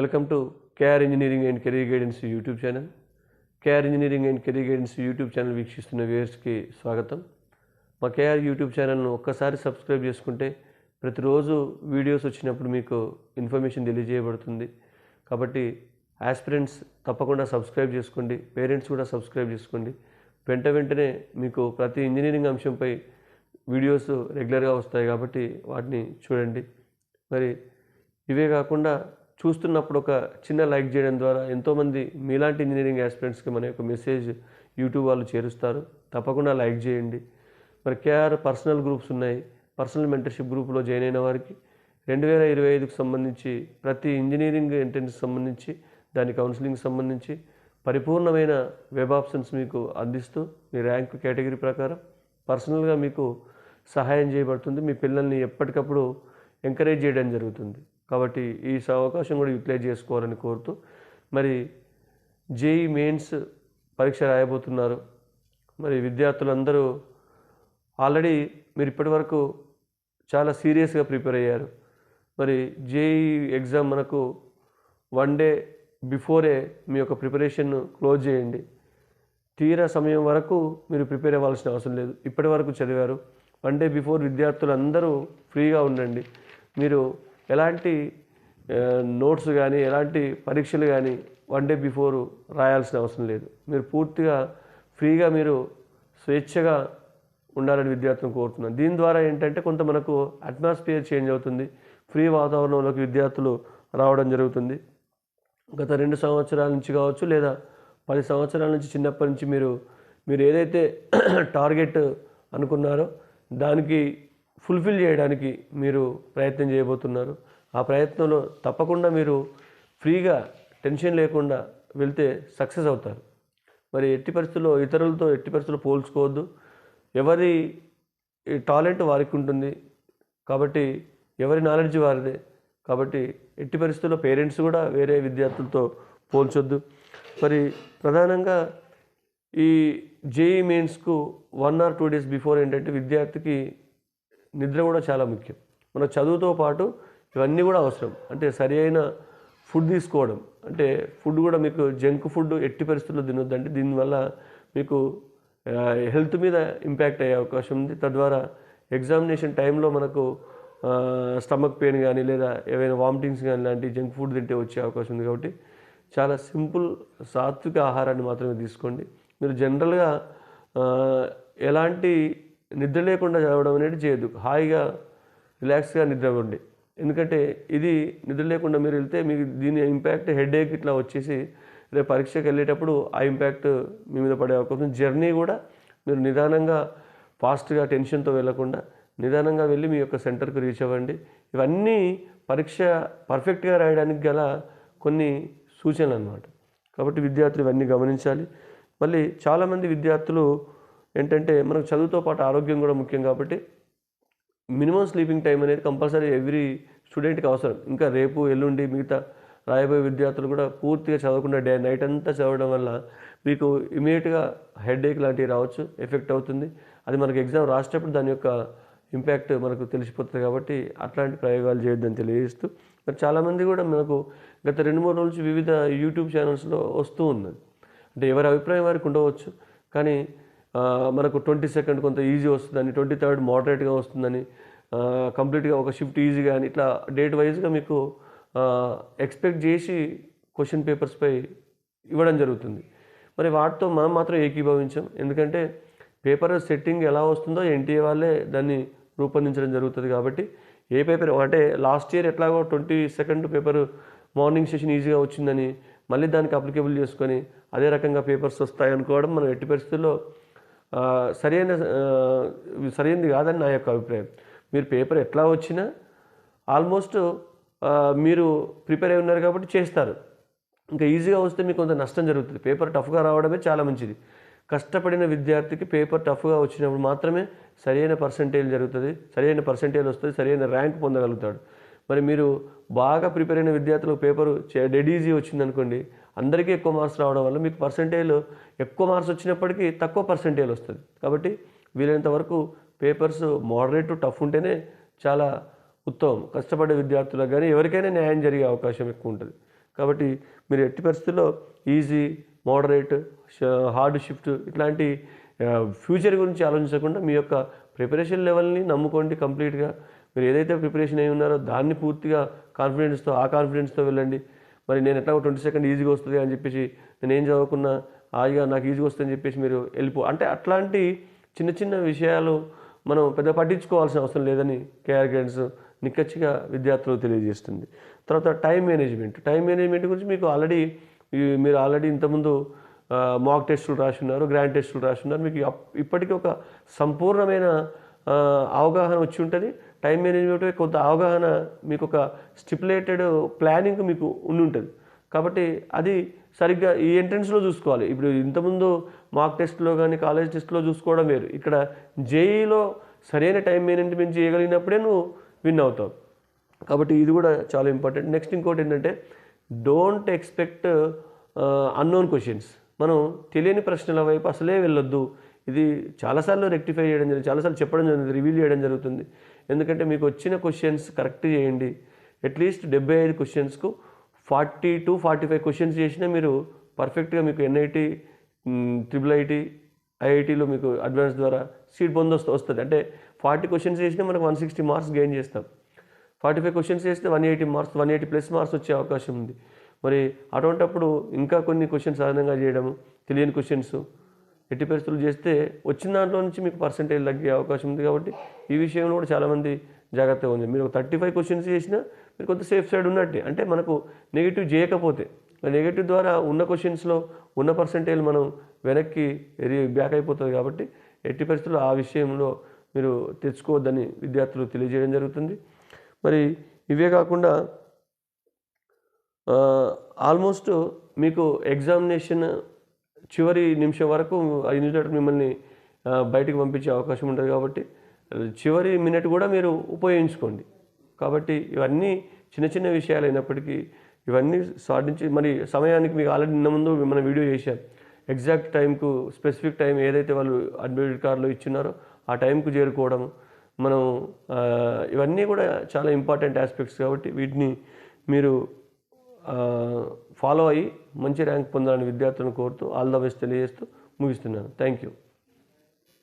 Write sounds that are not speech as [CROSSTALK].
Welcome to K R engineering and career guidance YouTube channel. K R engineering and career guidance YouTube channel వీక్షిస్తున్న వ్యూయర్స్కి స్వాగతం. మా KR YouTube ఛానల్ను ఒక్కసారి subscribe చేసుకుంటే ప్రతిరోజు వీడియోస్ వచ్చినప్పుడు మీకు ఇన్ఫర్మేషన్ తెలియజేయబడుతుంది. కాబట్టి ఆస్పిరెంట్స్ తప్పకుండా సబ్స్క్రైబ్ చేసుకోండి పేరెంట్స్ కూడా సబ్స్క్రైబ్ చేసుకోండి. వెంట వెంటనే మీకు ప్రతి ఇంజనీరింగ్ అంశంపై వీడియోస్ రెగ్యులర్గా వస్తాయి కాబట్టి వాటిని చూడండి. మరి ఇవే కాకుండా చూస్తున్నప్పుడు ఒక చిన్న లైక్ చేయడం ద్వారా ఎంతోమంది మీలాంటి ఇంజనీరింగ్ యాస్పిరెంట్స్కి మన యొక్క మెసేజ్ యూట్యూబ్ వాళ్ళు చేరుస్తారు. తప్పకుండా లైక్ చేయండి. మరి కేఆర్ పర్సనల్ గ్రూప్స్ ఉన్నాయి. పర్సనల్ మెంటర్షిప్ గ్రూప్లో జాయిన్ అయిన వారికి రెండు వేల ఇరవై ఐదుకు సంబంధించి ప్రతి ఇంజనీరింగ్ ఎంట్రెన్స్ సంబంధించి దాని కౌన్సిలింగ్ సంబంధించి పరిపూర్ణమైన వెబ్ ఆప్షన్స్ మీకు అందిస్తూ మీ ర్యాంక్ కేటగిరీ ప్రకారం పర్సనల్గా మీకు సహాయం చేయబడుతుంది. మీ పిల్లల్ని ఎప్పటికప్పుడు ఎంకరేజ్ చేయడం జరుగుతుంది. కాబట్టి ఈ స- అవకాశం కూడా యూటిలైజ్ చేసుకోవాలని కోరుతూ మరి జేఈ మెయిన్స్ పరీక్ష రాయబోతున్నారు. మరి విద్యార్థులందరూ ఆల్రెడీ మీరు ఇప్పటివరకు చాలా సీరియస్గా ప్రిపేర్ అయ్యారు. మరి జేఈ ఎగ్జామ్ మనకు వన్ డే బిఫోరే మీ యొక్క ప్రిపరేషన్ క్లోజ్ చేయండి. తీరా సమయం వరకు మీరు ప్రిపేర్ అవ్వాల్సిన అవసరం లేదు. ఇప్పటి వరకు చదివారు. వన్ డే బిఫోర్ విద్యార్థులందరూ ఫ్రీగా ఉండండి. మీరు ఎలాంటి నోట్స్ కానీ ఎలాంటి పరీక్షలు కానీ వన్ డే బిఫోర్ రాయాల్సిన అవసరం లేదు. మీరు పూర్తిగా ఫ్రీగా మీరు స్వేచ్ఛగా ఉండాలని విద్యార్థులను కోరుతున్నాను. దీని ద్వారా ఏంటంటే కొంత మనకు అట్మాస్ఫియర్ చేంజ్ అవుతుంది. ఫ్రీ వాతావరణంలోకి విద్యార్థులు రావడం జరుగుతుంది. గత రెండు సంవత్సరాల నుంచి కావచ్చు లేదా పది సంవత్సరాల నుంచి చిన్నప్పటి నుంచి మీరు మీరు ఏదైతే [CLEARS THROAT] టార్గెట్ అనుకున్నారో దానికి ఫుల్ఫిల్ చేయడానికి మీరు ప్రయత్నం చేయబోతున్నారు. ఆ ప్రయత్నంలో తప్పకుండా మీరు ఫ్రీగా టెన్షన్ లేకుండా వెళ్తే సక్సెస్ అవుతారు. మరి ఎట్టి పరిస్థితుల్లో ఇతరులతో ఎట్టి పరిస్థితుల్లో పోల్చుకోవద్దు. ఎవరి టాలెంట్ వారికి ఉంటుంది. కాబట్టి ఎవరి నాలెడ్జ్ వారిదే. కాబట్టి ఎట్టి పరిస్థితుల్లో పేరెంట్స్ కూడా వేరే విద్యార్థులతో పోల్చొద్దు. మరి ప్రధానంగా ఈ JEE మెయిన్స్కు one or two days before ఏంటంటే విద్యార్థికి నిద్ర కూడా చాలా ముఖ్యం. మన చదువుతో పాటు ఇవన్నీ కూడా అవసరం. అంటే సరి అయిన ఫుడ్ తీసుకోవడం. అంటే ఫుడ్ కూడా మీకు జంక్ ఫుడ్ ఎట్టి పరిస్థితుల్లో తినొద్దండి. దీనివల్ల మీకు హెల్త్ మీద ఇంపాక్ట్ అయ్యే అవకాశం ఉంది. తద్వారా ఎగ్జామినేషన్ టైంలో మనకు స్టమక్ పెయిన్ కానీ లేదా ఏవైనా వామిటింగ్స్ కానీ లాంటి జంక్ ఫుడ్ తింటే వచ్చే అవకాశం ఉంది కాబట్టి చాలా సింపుల్ సాత్విక ఆహారాన్ని మాత్రమే తీసుకోండి. మీరు జనరల్గా ఎలాంటి నిద్ర లేకుండా చదవడం అనేది చేయొద్దు. హాయిగా రిలాక్స్గా నిద్రవ్వండి ఎందుకంటే ఇది నిద్ర లేకుండా మీరు వెళ్తే మీకు దీని ఇంపాక్ట్ హెడేక్ ఇట్లా వచ్చేసి రేపు పరీక్షకి వెళ్ళేటప్పుడు ఆ ఇంపాక్ట్ మీ మీద పడే అవకాశం జర్నీ కూడా మీరు నిదానంగా ఫాస్ట్గా టెన్షన్తో వెళ్ళకుండా నిదానంగా వెళ్ళి మీ యొక్క సెంటర్కి రీచ్ అవ్వండి. ఇవన్నీ పరీక్ష పర్ఫెక్ట్గా రాయడానికి గల కొన్ని సూచనలు అన్నమాట. కాబట్టి విద్యార్థులు ఇవన్నీ గమనించాలి. మళ్ళీ చాలామంది విద్యార్థులు ఏంటంటే మనకు చదువుతో పాటు ఆరోగ్యం కూడా ముఖ్యం కాబట్టి మినిమం స్లీపింగ్ టైం అనేది కంపల్సరీ ఎవ్రీ స్టూడెంట్కి అవసరం. ఇంకా రేపు ఎల్లుండి మిగతా రాయబోయే విద్యార్థులు కూడా పూర్తిగా చదవకుండా డే నైట్ అంతా చదవడం వల్ల మీకు ఇమీడియట్గా హెడేక్ లాంటివి రావచ్చు ఎఫెక్ట్ అవుతుంది. అది మనకు ఎగ్జామ్ రాసేటప్పుడు దాని యొక్క ఇంపాక్ట్ మనకు తెలిసిపోతుంది కాబట్టి అట్లాంటి ప్రయోగాలు చేయొద్దని తెలియజేస్తూ మరి చాలామంది కూడా మనకు గత రెండు మూడు రోజులు వివిధ యూట్యూబ్ ఛానల్స్లో వస్తూ ఉన్నది. అంటే ఎవరి అభిప్రాయం వారికి ఉండవచ్చు. కానీ మనకు ట్వంటీ సెకండ్ కొంత ఈజీ వస్తుందని ట్వంటీ థర్డ్ మోడరేట్గా వస్తుందని కంప్లీట్గా ఒక షిఫ్ట్ ఈజీగా అని ఇట్లా డేట్ వైజ్గా మీకు ఎక్స్పెక్ట్ చేసి క్వశ్చన్ పేపర్స్పై ఇవ్వడం జరుగుతుంది. మరి వాటితో మనం మాత్రం ఏకీభవించాం. ఎందుకంటే పేపర్ సెట్టింగ్ ఎలా వస్తుందో ఎన్టీఏ వాళ్ళే దాన్ని రూపొందించడం జరుగుతుంది కాబట్టి ఏ పేపర్ అంటే లాస్ట్ ఇయర్ ఎట్లాగో twenty second paper morning session ఈజీగా వచ్చిందని మళ్ళీ దానికి అప్లికేబుల్ చేసుకొని అదే రకంగా పేపర్స్ వస్తాయి అనుకోవడం మనం ఎట్టి పరిస్థితుల్లో సరైన సరైనది కాదని నా యొక్క అభిప్రాయం. మీరు పేపర్ ఎట్లా వచ్చినా ఆల్మోస్ట్ మీరు ప్రిపేర్ అయి ఉన్నారు కాబట్టి చేస్తారు. ఇంకా ఈజీగా వస్తే మీకు కొంత నష్టం జరుగుతుంది. పేపర్ టఫ్గా రావడమే చాలా మంచిది. కష్టపడిన విద్యార్థికి పేపర్ టఫ్గా వచ్చినప్పుడు మాత్రమే సరైన పర్సంటేజ్ జరుగుతుంది సరైన పర్సంటేజ్ వస్తుంది సరైన ర్యాంక్ పొందగలుగుతాడు. మరి మీరు బాగా ప్రిపేర్ అయిన విద్యార్థులకు పేపర్ డెడ్ ఈజీ వచ్చిందనుకోండి అందరికీ ఎక్కువ మార్క్స్ రావడం వల్ల మీకు పర్సంటేజ్ ఎక్కువ మార్క్స్ వచ్చినప్పటికీ తక్కువ పర్సంటేజ్ వస్తుంది. కాబట్టి వీలైనంత వరకు పేపర్స్ మోడరేట్ టఫ్ ఉంటేనే చాలా ఉత్తమం. కష్టపడే విద్యార్థులకు కానీ ఎవరికైనా న్యాయం జరిగే అవకాశం ఎక్కువ ఉంటుంది. కాబట్టి మీరు ఎట్టి పరిస్థితుల్లో ఈజీ మోడరేట్ హార్డ్ షిఫ్ట్ ఇట్లాంటి ఫ్యూచర్ గురించి ఆలోచించకుండా మీ యొక్క ప్రిపరేషన్ లెవెల్ని నమ్ముకోండి కంప్లీట్గా మీరు ఏదైతే ప్రిపరేషన్ అయి ఉన్నారో దాన్ని పూర్తిగా కాన్ఫిడెన్స్తో ఆ కాన్ఫిడెన్స్తో వెళ్ళండి. మరి నేను ఎట్లా ట్వంటీ సెకండ్ ఈజీగా వస్తుంది అని చెప్పేసి నేను ఏం చదువుకున్నా హాయిగా నాకు ఈజీగా వస్తుందని చెప్పేసి మీరు వెళ్ళిపో. అంటే అట్లాంటి చిన్న చిన్న విషయాలు మనం పెద్ద పట్టించుకోవాల్సిన అవసరం లేదని కేఆర్ గైడెన్స్ నిక్కచ్చిగా విద్యార్థులకు తెలియజేస్తుంది. తర్వాత టైం మేనేజ్మెంట్ టైం మేనేజ్మెంట్ గురించి మీకు ఆల్రెడీ మీరు ఆల్రెడీ ఇంతకుముందు మాక్ టెస్టులు రాసున్నారు గ్రాండ్ టెస్టులు రాసున్నారు మీకు అప్- ఇప్పటికీ ఒక సంపూర్ణమైన అవగాహన వచ్చి ఉంటుంది. టైం మేనేజ్మెంట్ కొంత అవగాహన మీకు ఒక స్టిపులేటెడ్ ప్లానింగ్ మీకు ఉండి ఉంటుంది. కాబట్టి అది సరిగ్గా ఈ ఎంట్రన్స్లో చూసుకోవాలి. ఇప్పుడు ఇంతకుముందు మాక్ టెస్ట్లో కానీ కాలేజ్ టెస్ట్లో చూసుకోవడం వేరు. ఇక్కడ జేఈలో సరైన టైం మేనేజ్మెంట్ చేయగలిగినప్పుడే నువ్వు విన్ అవుతావు. కాబట్టి ఇది కూడా చాలా ఇంపార్టెంట్. నెక్స్ట్ ఇంకోటి ఏంటంటే డోంట్ ఎక్స్పెక్ట్ అన్నోన్ క్వశ్చన్స్. మనం తెలియని ప్రశ్నల వైపు అసలే వెళ్ళొద్దు. ఇది చాలాసార్లు రెక్టిఫై చేయడం జరిగింది చాలాసార్లు చెప్పడం జరిగింది రివీల్ చేయడం జరుగుతుంది. ఎందుకంటే మీకు వచ్చిన క్వశ్చన్స్ కరెక్ట్ చేయండి. అట్లీస్ట్ డెబ్బై ఐదు క్వశ్చన్స్కు forty two forty five questions చేసినా మీరు పర్ఫెక్ట్గా మీకు ఎన్ఐటి ట్రిపుల్ ఐటీ ఐఐటీలో మీకు అడ్వాన్స్ ద్వారా సీట్ పొందొస్తూ వస్తుంది. అంటే ఫార్టీ క్వశ్చన్స్ చేసినా మనకు వన్ సిక్స్టీ మార్క్స్ గెయిన్ చేస్తాం. ఫార్టీ ఫైవ్ క్వశ్చన్స్ చేస్తే one eighty marks one eighty plus marks వచ్చే అవకాశం ఉంది. మరి అటువంటప్పుడు ఇంకా కొన్ని క్వశ్చన్స్ అదనంగా చేయడము తెలియని క్వశ్చన్స్ ఎట్టి పరిస్థితులు చేస్తే వచ్చిన దాంట్లో నుంచి మీకు పర్సంటేజ్ తగ్గే అవకాశం ఉంది కాబట్టి ఈ విషయంలో కూడా చాలామంది జాగ్రత్తగా ఉంది. మీరు ఒక థర్టీ ఫైవ్ క్వశ్చన్స్ చేసినా మీరు కొంత సేఫ్ సైడ్ ఉన్నట్టే. అంటే మనకు నెగిటివ్ చేయకపోతే నెగిటివ్ ద్వారా ఉన్న క్వశ్చన్స్లో ఉన్న పర్సంటేజ్ మనం వెనక్కి బ్యాక్ అయిపోతుంది కాబట్టి ఎట్టి పరిస్థితుల్లో ఆ విషయంలో మీరు తెచ్చుకోవద్దని విద్యార్థులు తెలియజేయడం జరుగుతుంది. మరి ఇవే కాకుండా ఆల్మోస్ట్ మీకు ఎగ్జామినేషన్ చివరి నిమిషం వరకు ఆ ఇన్విజిలేటర్ మిమ్మల్ని బయటికి పంపించే అవకాశం ఉంటుంది కాబట్టి చివరి మినిట్ కూడా మీరు ఉపయోగించుకోండి. కాబట్టి ఇవన్నీ చిన్న చిన్న విషయాలు అయినప్పటికీ ఇవన్నీ సాధించి మరి సమయానికి మీకు ఆల్రెడీ నిన్న ముందు మనం వీడియో చేశాం ఎగ్జాక్ట్ టైంకు స్పెసిఫిక్ టైం ఏదైతే వాళ్ళు అడ్మిట్ కార్డులో ఇచ్చినారో ఆ టైంకు చేరుకోవడం మనం ఇవన్నీ కూడా చాలా ఇంపార్టెంట్ ఆస్పెక్ట్స్ కాబట్టి వీటిని మీరు ఫాలో అయ్యి మంచి ర్యాంక్ పొందాలని విద్యార్థులను కోరుతూ ఆల్ ద బెస్ట్ తెలియజేస్తూ ముగిస్తున్నాను. Thank you